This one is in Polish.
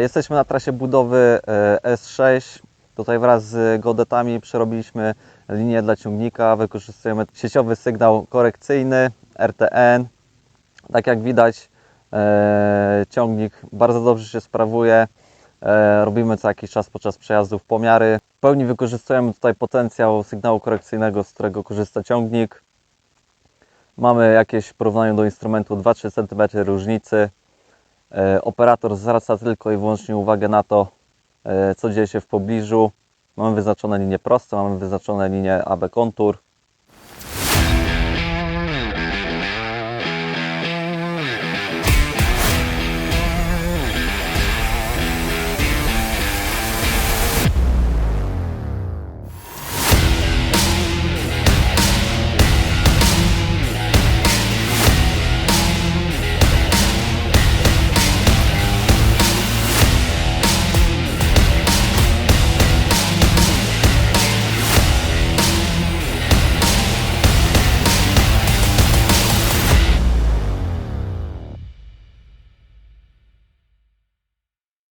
jesteśmy na trasie budowy e, S6. Tutaj wraz z godetami przerobiliśmy linię dla ciągnika. Wykorzystujemy sieciowy sygnał korekcyjny RTN. Tak jak widać, e, ciągnik bardzo dobrze się sprawuje. E, robimy co jakiś czas podczas przejazdów pomiary. W pełni wykorzystujemy tutaj potencjał sygnału korekcyjnego, z którego korzysta ciągnik. Mamy jakieś w porównaniu do instrumentu 2-3 cm różnicy. E, Operator zwraca tylko i wyłącznie uwagę na to, e, co dzieje się w pobliżu. Mamy wyznaczone linie proste, mamy wyznaczone linie AB kontur.